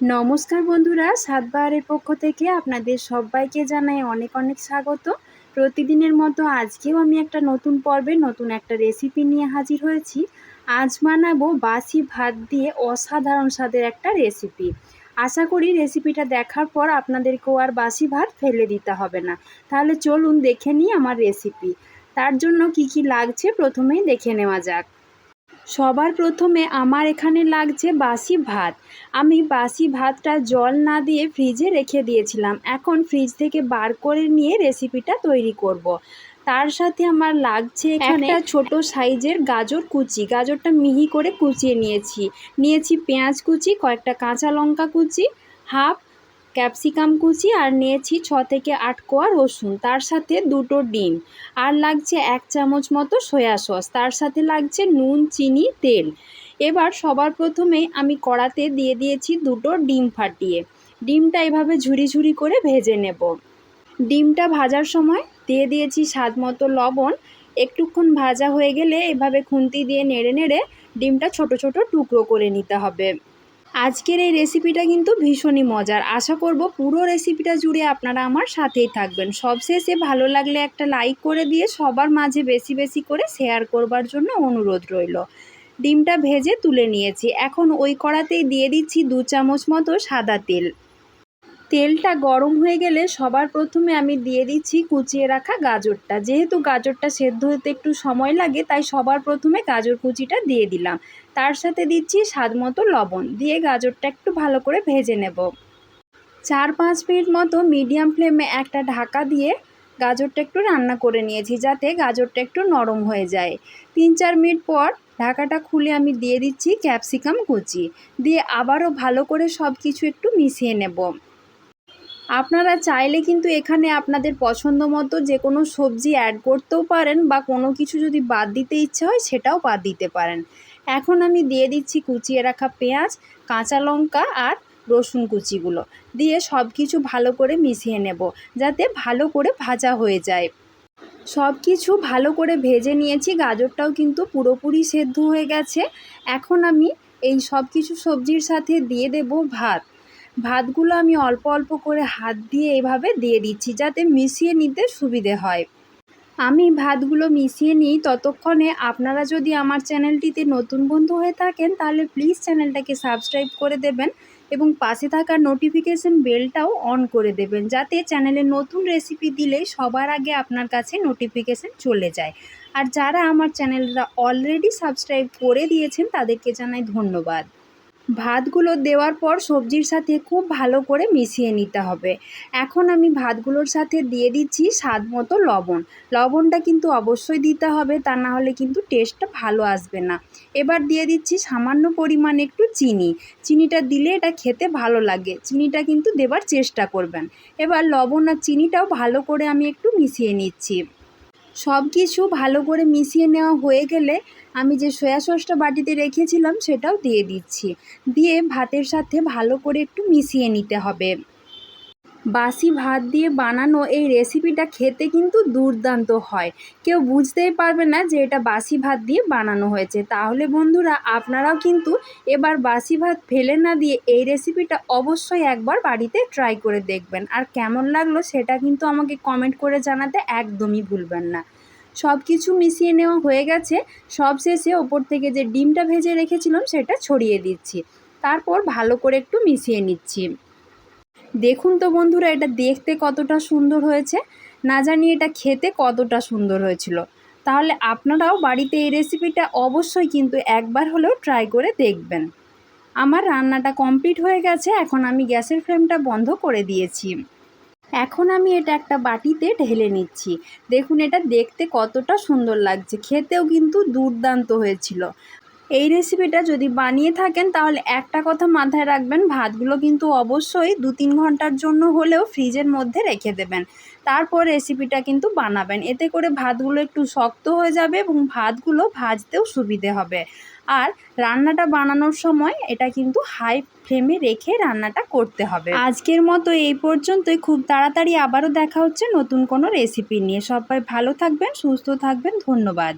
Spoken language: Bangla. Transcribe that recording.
নমস্কার বন্ধুরা সাতবারের পক্ষ থেকে আপনাদের সবাইকে জানাই অনেক অনেক স্বাগত। প্রতিদিনের মতো আজকেও আমি একটা নতুন পর্বে নতুন একটা রেসিপি নিয়ে হাজির হয়েছি। আজ বানাবো বাসি ভাত দিয়ে অসাধারণ স্বাদের একটা রেসিপি আশা করি রেসিপিটা দেখার পর আপনাদেরকেও আর বাসি ভাত ফেলে দিতে হবে না। তাহলে চলুন দেখে নিই আমার রেসিপি তার জন্য কি কি লাগছে? প্রথমেই দেখে নেওয়া যাক। সবার প্রথমে আমার এখানে লাগছে বাসি ভাত। আমি বাসি ভাতটা জল না দিয়ে ফ্রিজে রেখে দিয়েছিলাম। এখন ফ্রিজ থেকে বার করে নিয়ে রেসিপিটা তৈরি করব। তার সাথে আমার লাগছে এখানে একটা ছোট সাইজের গাজর কুচি। গাজরটা মিহি করে কুচিয়ে নিয়েছি। নিয়েছি পেঁয়াজ কুচি কয়েকটা কাঁচা লঙ্কা কুচি হাফ ক্যাপসিকাম কুচি আর নিয়েছি ছ থেকে আট কোয়া রসুন, তার সাথে দুটো ডিম। আর লাগছে এক চামচ মতো সয়া সস, তার সাথে লাগছে নুন, চিনি, তেল। এবার সবার প্রথমেই আমি কড়াতে দিয়ে দিয়েছি দুটো ডিম ফাটিয়ে। ডিমটা এভাবে ঝুরি ঝুরি করে ভেজে নেব। ডিমটা ভাজার সময় দিয়ে দিয়েছি স্বাদ মতো লবণ। একটুক্ষণ ভাজা হয়ে গেলে এভাবে খুন্তি দিয়ে নেড়ে নেড়ে ডিমটা ছোট ছোট টুকরো করে নিতে হবে। আজকের এই রেসিপিটা কিন্তু ভীষণই মজার। আশা করব পুরো রেসিপিটা জুড়ে আপনারা আমার সাথেই থাকবেন। সবশেষে ভালো লাগলে একটা লাইক করে দিয়ে সবার মাঝে বেশি বেশি করে শেয়ার করবার জন্য অনুরোধ রইল। ডিমটা ভেজে তুলে নিয়েছি। এখন ওই কড়াতেই দিয়ে দিচ্ছি দু চামচ মতো সাদা তেল। তেলটা গরম হয়ে গেলে সবার প্রথমে আমি দিয়ে দিচ্ছি কুচিয়ে রাখা গাজরটা। যেহেতু গাজরটা সেদ্ধ হতে একটু সময় লাগে, তাই সবার প্রথমে গাজর কুচিটা দিয়ে দিলাম। তার সাথে দিচ্ছি স্বাদ মতো লবণ। দিয়ে গাজরটা একটু ভালো করে ভেজে নেব। চার পাঁচ মিনিট মতো মিডিয়াম ফ্লেমে একটা ঢাকা দিয়ে গাজরটা একটু রান্না করে নিয়েছি, যাতে গাজরটা একটু নরম হয়ে যায়। তিন চার মিনিট পর ঢাকাটা খুলে আমি দিয়ে দিচ্ছি ক্যাপসিকাম কুচি। দিয়ে আবারও ভালো করে সব কিছু একটু মিশিয়ে নেব। আপনারা চাইলে কিন্তু এখানে আপনাদের পছন্দ মতো যে কোনো সবজি অ্যাড করতেও পারেন বা কোনো কিছু যদি বাদ দিতে ইচ্ছে হয় সেটাও বাদ দিতে পারেন। এখন আমি দিয়ে দিচ্ছি কুচিয়ে রাখা পেঁয়াজ, কাঁচা লঙ্কা আর রসুন কুচিগুলো। দিয়ে সব কিছু ভালো করে মিশিয়ে নেব যাতে ভালো করে ভাজা হয়ে যায়। সব কিছু ভালো করে ভেজে নিয়েছি, গাজরটাও কিন্তু পুরোপুরি সেদ্ধ হয়ে গেছে। এখন আমি এই সব কিছু সবজির সাথে দিয়ে দেব ভাত। ভাতগুলো আমি অল্প অল্প করে হাত দিয়ে এভাবে দিয়ে দিচ্ছি যাতে মিশিয়ে নিতে সুবিধে হয়। আমি ভাতগুলো মিশিয়ে নিই ততক্ষণে। আপনারা যদি আমার চ্যানেলটিতে নতুন বন্ধু হয়ে থাকেন, তাহলে প্লিজ চ্যানেলটাকে সাবস্ক্রাইব করে দেবেন এবং পাশে থাকা নোটিফিকেশন বেলটাও অন করে দেবেন, যাতে চ্যানেলে নতুন রেসিপি দিলেই সবার আগে আপনার কাছে নোটিফিকেশন চলে যায়। আর যারা আমার চ্যানেলটা অলরেডি সাবস্ক্রাইব করে দিয়েছেন, তাদেরকে জানাই ধন্যবাদ। ভাতগুলো দেওয়ার পর সবজির সাথে খুব ভালো করে মিশিয়ে নিতে হবে। এখন আমি ভাতগুলোর সাথে দিয়ে দিচ্ছি স্বাদ মতো লবণ। লবণটা কিন্তু অবশ্যই দিতে হবে, তা না হলে কিন্তু টেস্টটা ভালো আসবে না। এবার দিয়ে দিচ্ছি সামান্য পরিমাণে একটু চিনি। চিনিটা দিলে এটা খেতে ভালো লাগে। চিনিটা কিন্তু দেবার চেষ্টা করবেন। এবার লবণ আর চিনিটাও ভালো করে আমি একটু মিশিয়ে নিচ্ছি। সব কিছু ভালো করে মিশিয়ে নেওয়া হয়ে গেলে আমি যে সয়া সসটা বাটিতে রেখেছিলাম সেটাও দিয়ে দিচ্ছি। দিয়ে ভাতের সাথে ভালো করে একটু মিশিয়ে নিতে হবে। বাসি ভাত দিয়ে বানানো এই রেসিপিটা খেতে কিন্তু দুর্দান্ত হয়। কেউ বুঝতেই পারবে না যে এটা বাসি ভাত দিয়ে বানানো হয়েছে। তাহলে বন্ধুরা, আপনারাও কিন্তু এবার বাসি ভাত ফেলে না দিয়ে এই রেসিপিটা অবশ্যই একবার বাড়িতে ট্রাই করে দেখবেন। আর কেমন লাগল সেটা কিন্তু আমাকে কমেন্ট করে জানাতে একদমই ভুলবেন না। সব কিছু মিশিয়ে নেওয়া হয়ে গেছে। সব শেষে ওপর থেকে যে ডিমটা ভেজে রেখেছিলাম সেটা ছড়িয়ে দিচ্ছি। তারপর ভালো করে একটু মিশিয়ে নিচ্ছি। দেখুন তো বন্ধুরা, এটা দেখতে কতটা সুন্দর হয়েছে। না জানি এটা খেতে কতটা সুন্দর হয়েছিল। তাহলে আপনারাও বাড়িতে এই রেসিপিটা অবশ্যই কিন্তু একবার হলেও ট্রাই করে দেখবেন। আমার রান্নাটা কমপ্লিট হয়ে গেছে, এখন আমি গ্যাসের ফ্লেমটা বন্ধ করে দিয়েছি। এখন আমি এটা একটা বাটিতে ঢেলে নিচ্ছি। দেখুন, এটা দেখতে কতটা সুন্দর লাগছে। খেতেও কিন্তু দুর্দান্ত হয়েছিল। এই রেসিপিটা যদি বানিয়ে থাকেন, তাহলে একটা কথা মাথায় রাখবেন, ভাতগুলো কিন্তু অবশ্যই দু তিন ঘণ্টার জন্য হলেও ফ্রিজের মধ্যে রেখে দেবেন। তারপর রেসিপিটা কিন্তু বানাবেন। এতে করে ভাতগুলো একটু শক্ত হয়ে যাবে এবং ভাতগুলো ভাজতেও সুবিধে হবে। আর রান্নাটা বানানোর সময় এটা কিন্তু হাই ফ্লেমে রেখে রান্নাটা করতে হবে। আজকের মতো এই পর্যন্তই। খুব তাড়াতাড়ি আবারও দেখা হচ্ছে নতুন কোনো রেসিপি নিয়ে। সবাই ভালো থাকবেন, সুস্থ থাকবেন। ধন্যবাদ।